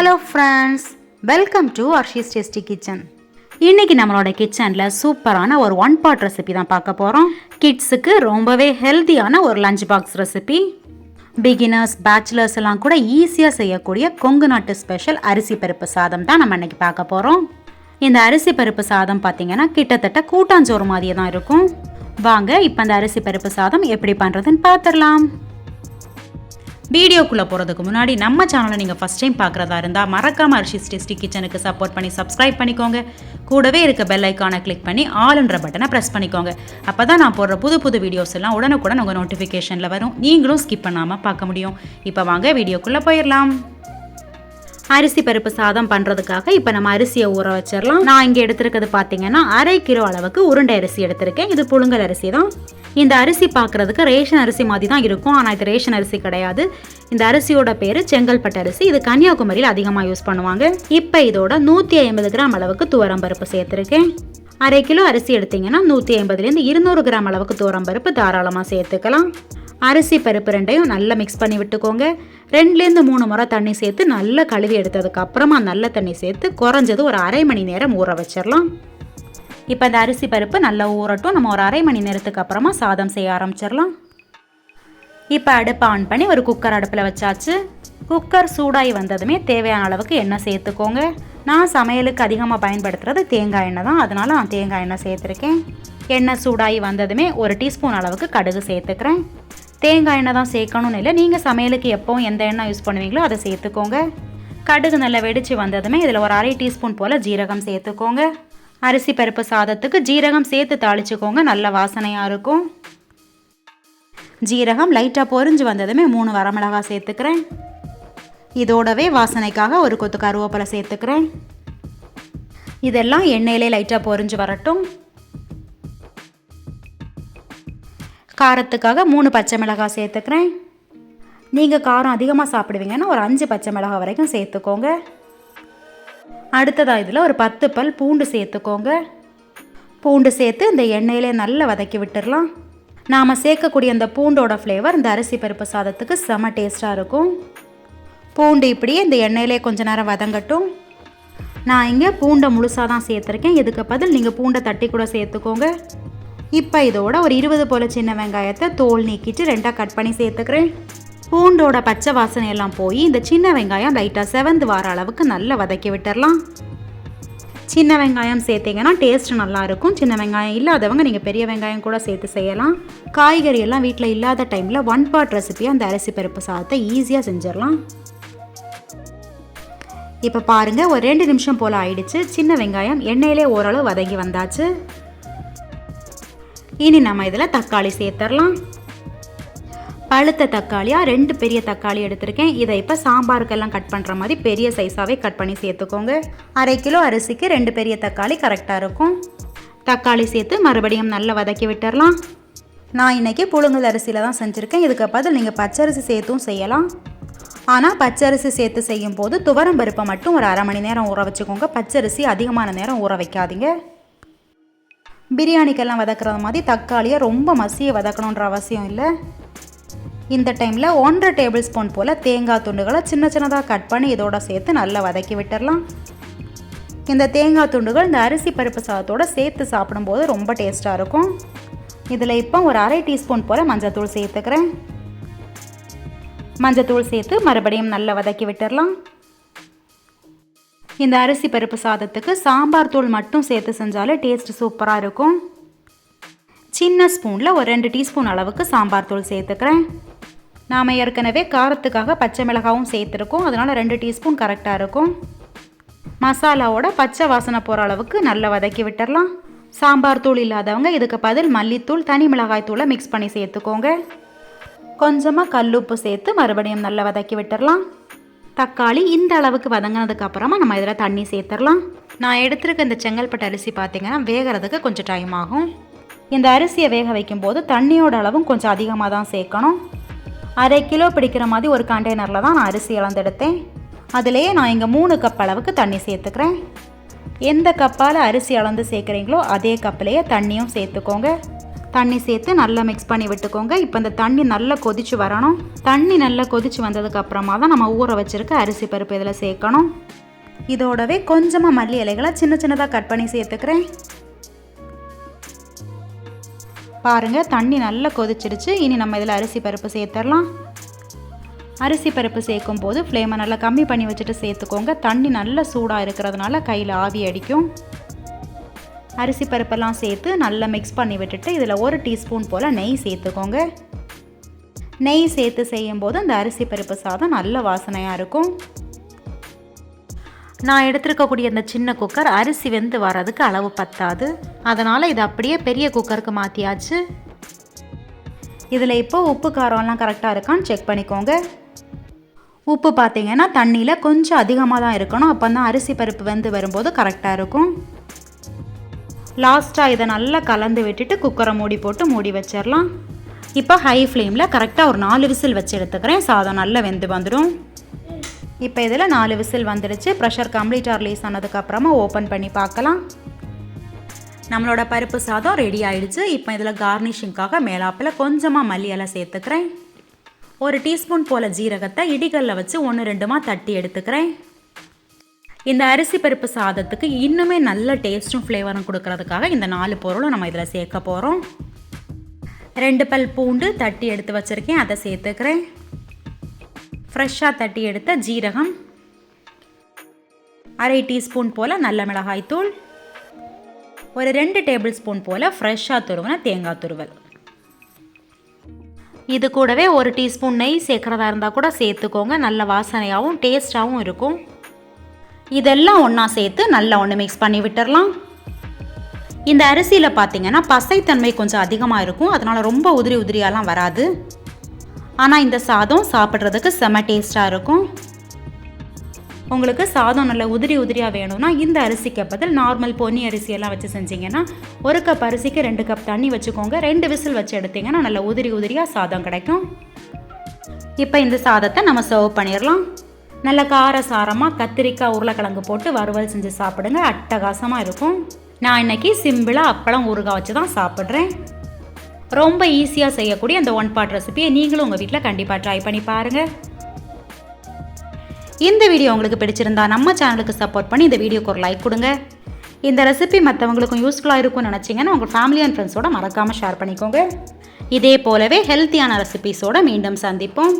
Hello friends welcome to Arshi's tasty kitchen இன்னைக்கு நம்மளோட கிச்சனில் சூப்பரான ஒரு ஒன் பாட் ரெசிபி தான் பார்க்க போகிறோம் கிட்ஸுக்கு ரொம்பவே ஹெல்த்தியான ஒரு lunch box recipe beginners bachelors எல்லாம் கூட ஈஸியாக செய்யக்கூடிய கொங்கு நாட்டு ஸ்பெஷல் அரிசி பருப்பு சாதம் தான் நம்ம இன்னைக்கு பார்க்க போகிறோம் இந்த அரிசி பருப்பு சாதம் பார்த்தீங்கன்னா கிட்டத்தட்ட கூட்டாஞ்சோறு மாதிரியே தான் இருக்கும். வாங்க இப்போ அந்த அரிசி பருப்பு சாதம் எப்படி பண்ணுறதுன்னு பார்த்துடலாம் வீடியோக்குள்ளே போகிறதுக்கு முன்னாடி நம்ம சேனலை நீங்கள் ஃபஸ்ட் டைம் பார்க்குறதா இருந்தால் மறக்காமல் அரிஷிஸ் டேஸ்டி கிச்சனுக்கு சப்போர்ட் பண்ணி சப்ஸ்கிரைப் பண்ணிக்கோங்க. கூடவே இருக்க பெல் ஐக்கானை கிளிக் பண்ணி ஆல்ன்ற பட்டனை ப்ரெஸ் பண்ணிக்கோங்க. அப்போ தான் நான் போடுற புது புது வீடியோஸ் எல்லாம் உடனுக்குடன் உங்கள் நோட்டிஃபிகேஷனில் வரும். நீங்களும் ஸ்கிப் பண்ணாமல் பார்க்க முடியும். இப்போ வாங்க வீடியோக்குள்ளே போயிடலாம். அரிசி பருப்பு சாதம் பண்ணுறதுக்காக இப்போ நம்ம அரிசியை ஊற வச்சிடலாம். நான் இங்கே எடுத்திருக்கிறது பார்த்தீங்கன்னா அரை கிலோ அளவுக்கு உருண்டை அரிசி எடுத்திருக்கேன். இது புழுங்கல் அரிசி தான். இந்த அரிசி பார்க்குறதுக்கு ரேஷன் அரிசி மாதிரி தான் இருக்கும். ஆனால் இது ரேஷன் அரிசி கிடையாது. இந்த அரிசியோட பேர் செங்கல்பட்டு அரிசி. இது கன்னியாகுமரியில் அதிகமாக யூஸ் பண்ணுவாங்க. இப்போ இதோட நூற்றி ஐம்பது கிராம் அளவுக்கு துவரம் பருப்பு சேர்த்துருக்கேன். அரை கிலோ அரிசி எடுத்தீங்கன்னா நூற்றி ஐம்பதுலேருந்து இருநூறு கிராம் அளவுக்கு துவரம் பருப்பு தாராளமாக சேர்த்துக்கலாம். அரிசி பருப்பு ரெண்டையும் நல்லா மிக்ஸ் பண்ணி விட்டுக்கோங்க. ரெண்டுலேருந்து மூணு முறை தண்ணி சேர்த்து நல்லா கழுவி எடுத்ததுக்கப்புறமா நல்ல தண்ணி சேர்த்து குறைஞ்சது ஒரு அரை மணி நேரம் ஊற வச்சிடலாம். இப்போ இந்த அரிசி பருப்பு நல்லா ஊறட்டும். நம்ம ஒரு அரை மணி நேரத்துக்கு அப்புறமா சாதம் செய்ய ஆரம்பிச்சிடலாம். இப்போ அடுப்பை ஆன் பண்ணி ஒரு குக்கர் அடுப்பில் வச்சாச்சு. குக்கர் சூடாகி வந்ததுமே தேவையான அளவுக்கு எண்ணெய் சேர்த்துக்கோங்க. நான் சமையலுக்கு அதிகமாக பயன்படுத்துறது தேங்காய் எண்ணெய் தான். அதனால நான் தேங்காய் எண்ணெய் சேர்த்துருக்கேன். எண்ணெய் சூடாகி வந்ததுமே ஒரு டீஸ்பூன் அளவுக்கு கடுகு சேர்த்துக்கிறேன். தேங்காய் எண்ணெய் தான் சேர்க்கணும்னு இல்லை. நீங்கள் சமையலுக்கு எப்போவும் எந்த எண்ணெய் யூஸ் பண்ணுவீங்களோ அதை சேர்த்துக்கோங்க. கடுகு நல்லா வெடித்து வந்ததுமே இதில் ஒரு அரை டீஸ்பூன் போல் ஜீரகம் சேர்த்துக்கோங்க. அரிசி பருப்பு சாதத்துக்கு ஜீரகம் சேர்த்து தாளிச்சுக்கோங்க. நல்ல வாசனையாக இருக்கும். ஜீரகம் லைட்டாக பொரிஞ்சு வந்ததுமே மூணு வரமிளகாய் சேர்த்துக்கிறேன். இதோடவே வாசனைக்காக ஒரு கொத்து கருவேப்பிலை சேர்த்துக்கிறேன். இதெல்லாம் எண்ணெயிலே லைட்டாக பொரிஞ்சு வரட்டும். காரத்துக்காக மூணு பச்சை மிளகாய் சேர்த்துக்கிறேன். நீங்கள் காரம் அதிகமாக சாப்பிடுவீங்கன்னா ஒரு அஞ்சு பச்சை மிளகாய் வரைக்கும் சேர்த்துக்கோங்க. அடுத்ததாக இதில் ஒரு பத்து பல் பூண்டு சேர்த்துக்கோங்க. பூண்டு சேர்த்து இந்த எண்ணெயிலே நல்லா வதக்கி விட்டுடலாம் நாம் சேர்க்கக்கூடிய அந்த பூண்டோட ஃப்ளேவர் இந்த அரிசி பருப்பு சாதத்துக்கு செம டேஸ்ட்டாக இருக்கும். பூண்டு இப்படியே இந்த எண்ணெயிலே கொஞ்ச நேரம் வதங்கட்டும். நான் இங்கே பூண்டை முழுசாக தான் சேர்த்துருக்கேன். இதுக்கு பதில் நீங்கள் பூண்டை தட்டி கூட சேர்த்துக்கோங்க. இப்போ இதோட ஒரு இருபது போல் சின்ன வெங்காயத்தை தோல் நீக்கிட்டு ரெண்டாக கட் பண்ணி சேர்த்துக்கிறேன். பூண்டோட பச்சை வாசனை எல்லாம் போய் இந்த சின்ன வெங்காயம் லைட்டாக செவந்து வர அளவுக்கு நல்லா வதக்கி விட்டுடலாம் சின்ன வெங்காயம் சேர்த்தீங்கன்னா டேஸ்ட் நல்லாயிருக்கும் சின்ன வெங்காயம் இல்லாதவங்க நீங்கள் பெரிய வெங்காயம் கூட சேர்த்து செய்யலாம். காய்கறி எல்லாம் வீட்டில் இல்லாத டைமில் ஒன் பார்ட் ரெசிபியாக அந்த அரிசி பருப்பு சாதத்தை ஈஸியாக செஞ்சிடலாம். இப்போ பாருங்கள் ஒரு ரெண்டு நிமிஷம் போல் ஆயிடுச்சு. சின்ன வெங்காயம் எண்ணெயிலே ஓரளவு வதங்கி வந்தாச்சு. இனி நம்ம இதில் தக்காளி சேர்த்துடலாம் பழுத்த தக்காளியாக ரெண்டு பெரிய தக்காளி எடுத்திருக்கேன். இதை இப்போ சாம்பாருக்கெல்லாம் கட் பண்ணுற மாதிரி பெரிய சைஸாகவே கட் பண்ணி சேர்த்துக்கோங்க. அரை கிலோ அரிசிக்கு ரெண்டு பெரிய தக்காளி கரெக்டாக இருக்கும். தக்காளி சேர்த்து மறுபடியும் நல்லா வதக்கி விட்டுடலாம் நான் இன்றைக்கி புழுங்கல் அரிசியில் தான் செஞ்சுருக்கேன். இதுக்கு பதில் நீங்கள் பச்சரிசி சேர்த்தும் செய்யலாம். ஆனால் பச்சரிசி சேர்த்து செய்யும் போது துவரம் பருப்பை மட்டும் ஒரு அரை மணி நேரம் ஊற வச்சுக்கோங்க. பச்சரிசி அதிகமான நேரம் ஊற வைக்காதீங்க. பிரியாணிக்கெல்லாம் வதக்குறது மாதிரி தக்காளியை ரொம்ப மசியை வதக்கணுன்ற அவசியம் இல்லை. இந்த டைமில் ஒன்றரை டேபிள் ஸ்பூன் போல் தேங்காய் துண்டுகளை சின்ன சின்னதாக கட் பண்ணி இதோட சேர்த்து நல்லா வதக்கி விட்டுடலாம் இந்த தேங்காய் துண்டுகள் இந்த அரிசி பருப்பு சாதத்தோடு சேர்த்து சாப்பிடும்போது ரொம்ப டேஸ்ட்டாக இருக்கும். இதில் இப்போ ஒரு அரை டீஸ்பூன் போல் மஞ்சத்தூள் சேர்த்துக்கிறேன். மஞ்சத்தூள் சேர்த்து மறுபடியும் நல்லா வதக்கி விட்டுடலாம் இந்த அரிசி பருப்பு சாதத்துக்கு சாம்பார் தூள் மட்டும் சேர்த்து செஞ்சாலே டேஸ்ட் சூப்பராக இருக்கும். சின்ன ஸ்பூனில் ஒரு ரெண்டு டீஸ்பூன் அளவுக்கு சாம்பார் தூள் சேர்த்துக்கிறேன். நாம் ஏற்கனவே காரத்துக்காக பச்சை மிளகாவும் சேர்த்துருக்கோம். அதனால் ரெண்டு டீஸ்பூன் கரெக்டாக இருக்கும். மசாலாவோட பச்சை வாசனை போகிற அளவுக்கு நல்லா வதக்கி விட்டுடலாம் சாம்பார் தூள் இல்லாதவங்க இதுக்கு பதில் மல்லித்தூள் தனி மிளகாய் தூளை மிக்ஸ் பண்ணி சேர்த்துக்கோங்க. கொஞ்சமாக கல்லுப்பு சேர்த்து மறுபடியும் நல்லா வதக்கி விட்டுடலாம் தக்காளி இந்த அளவுக்கு வதங்கினதுக்கு அப்புறமா நம்ம இதில் தண்ணி சேர்த்துடலாம். நான் எடுத்துருக்க இந்த செங்கல்பட்டு அரிசி பார்த்தீங்கன்னா வேகிறதுக்கு கொஞ்சம் டைம் ஆகும். இந்த அரிசியை வேக வைக்கும்போது தண்ணியோட அளவும் கொஞ்சம் அதிகமாக தான் சேர்க்கணும். அரை கிலோ பிடிக்கிற மாதிரி ஒரு கண்டெய்னரில் தான் நான் அரிசி இழந்தெடுத்தேன் அதிலேயே நான் இங்கே மூணு கப் அளவுக்கு தண்ணி சேர்த்துக்கிறேன். எந்த கப்பால் அரிசி அளந்து சேர்க்குறீங்களோ அதே கப்பிலேயே தண்ணியும் சேர்த்துக்கோங்க. தண்ணி சேர்த்து நல்லா மிக்ஸ் பண்ணி விட்டுக்கோங்க. இப்போ இந்த தண்ணி நல்லா கொதிச்சு வரணும். தண்ணி நல்லா கொதிச்சு வந்ததுக்கு அப்புறமா தான் நம்ம ஊற வச்சிருக்க அரிசி பருப்பு இதில் சேர்க்கணும். இதோடவே கொஞ்சமாக மல்லி இலைகளை சின்ன சின்னதாக கட் பண்ணி சேர்த்துக்கிறேன். பாருங்கள் தண்ணி நல்லா கொதிச்சிருச்சு. இனி நம்ம இதில் அரிசி பருப்பு சேர்த்துடலாம் அரிசி பருப்பு சேர்க்கும் போது ஃப்ளேமை நல்லா கம்மி பண்ணி வச்சுட்டு சேர்த்துக்கோங்க. தண்ணி நல்லா சூடாக இருக்கிறதுனால கையில் ஆவி அடிக்கும். அரிசி பருப்பெல்லாம் சேர்த்து நல்லா மிக்ஸ் பண்ணி விட்டுட்டு இதில் ஒரு டீஸ்பூன் போல் நெய் சேர்த்துக்கோங்க. நெய் சேர்த்து செய்யும்போது அந்த அரிசி பருப்பு சாதம் நல்ல வாசனையாக இருக்கும். நான் எடுத்திருக்கக்கூடிய இந்த சின்ன குக்கர் அரிசி வெந்து வர்றதுக்கு அளவு பத்தாது. அதனால் இது அப்படியே பெரிய குக்கருக்கு மாற்றியாச்சு இதில் இப்போ உப்பு காரம்லாம் கரெக்டாக இருக்கான்னு செக் பண்ணிக்கோங்க. உப்பு பார்த்தீங்கன்னா தண்ணியில் கொஞ்சம் அதிகமாக தான் இருக்கணும். அப்போ தான் அரிசி பருப்பு வெந்து வரும்போது கரெக்டாக இருக்கும். லாஸ்ட்டாக இதை நல்லா கலந்து விட்டுட்டு குக்கரை மூடி போட்டு மூடி வச்சிடலாம் இப்போ ஹை ஃப்ளேமில் கரெக்டாக ஒரு நாலு விசில் வச்சு எடுத்துக்கிறேன். சாதம் நல்லா வெந்து வந்துடும் இப்போ இதில் நாலு விசில் வந்துடுச்சு. ப்ரெஷர் கம்ப்ளீட்டாக ரிலீஸ் ஆனதுக்கப்புறமா ஓப்பன் பண்ணி பார்க்கலாம். நம்மளோட பருப்பு சாதம் ரெடி ஆயிடுச்சு. இப்போ இதில் கார்னிஷிங்காக மேலாப்பில் கொஞ்சமாக மல்லியெல்லாம் சேர்த்துக்கிறேன். ஒரு டீஸ்பூன் போல் ஜீரகத்தை இடிகளில் வச்சு ஒன்று ரெண்டுமா தட்டி எடுத்துக்கிறேன். இந்த அரிசி பருப்பு சாதத்துக்கு இன்னுமே நல்ல டேஸ்ட்டும் ஃப்ளேவரும் கொடுக்கறதுக்காக இந்த நாலு பொருளும் நம்ம இதில் சேர்க்க போகிறோம் ரெண்டு பல் பூண்டு தட்டி எடுத்து வச்சுருக்கேன். அதை சேர்த்துக்கிறேன். ஃப்ரெஷ்ஷாக தட்டி எடுத்த ஜீரகம். அரை டீஸ்பூன் போல் நல்ல மிளகாய்த்தூள் ஒரு ரெண்டு டேபிள் ஸ்பூன் போல் ஃப்ரெஷ்ஷாக துருவின தேங்காய் துருவல். இது கூடவே ஒரு டீஸ்பூன் நெய் சேர்க்குறதா இருந்தால் கூட சேர்த்துக்கோங்க. நல்ல வாசனையாகவும் டேஸ்ட்டாகவும் இருக்கும். இதெல்லாம் ஒன்றா சேர்த்து நல்லா ஒன்று மிக்ஸ் பண்ணி விட்டுடலாம் இந்த அரிசியில் பார்த்தீங்கன்னா பசைத்தன்மை கொஞ்சம் அதிகமாக இருக்கும். அதனால் ரொம்ப உதிரி உதிரியாலாம் வராது. ஆனால் இந்த சாதம் சாப்பிட்றதுக்கு செம டேஸ்ட்டாக இருக்கும். உங்களுக்கு சாதம் நல்ல உதிரி உதிரியாக வேணும்னா இந்த அரிசிக்கு பதில் நார்மல் பொன்னி அரிசியெல்லாம் வச்சு செஞ்சீங்கன்னா ஒரு கப் அரிசிக்கு ரெண்டு கப் தண்ணி வச்சுக்கோங்க. ரெண்டு விசில் வச்சு எடுத்தீங்கன்னா நல்ல உதிரி உதிரியாக சாதம் கிடைக்கும். இப்போ இந்த சாதத்தை நம்ம சர்வ் பண்ணிடலாம். நல்ல கார சாரமாக கத்திரிக்காய் உருளைக்கிழங்கு போட்டு வறுவல் செஞ்சு சாப்பிடுங்க. அட்டகாசமாக இருக்கும். நான் இன்னைக்கு சிம்பிளாக அப்பளம் ஊறுகாய் வச்சு தான் சாப்பிட்றேன். ரொம்ப ஈஸியாக செய்யக்கூடிய அந்த ஒன் பாட் ரெசிபியை நீங்களும் உங்கள் வீட்டில் கண்டிப்பாக ட்ரை பண்ணி பாருங்கள் இந்த வீடியோ உங்களுக்கு பிடிச்சிருந்தா நம்ம சேனலுக்கு சப்போர்ட் பண்ணி இந்த வீடியோக்கு ஒரு லைக் கொடுங்க. இந்த ரெசிபி மற்றவங்களுக்கும் யூஸ்ஃபுல்லாக இருக்கும்னு நினச்சிங்கன்னா உங்கள் ஃபேமிலி அண்ட் ஃப்ரெண்ட்ஸோட மறக்காமல் ஷேர் பண்ணிக்கோங்க. இதே போலவே ஹெல்த்தியான ரெசிபிஸோடு மீண்டும் சந்திப்போம்.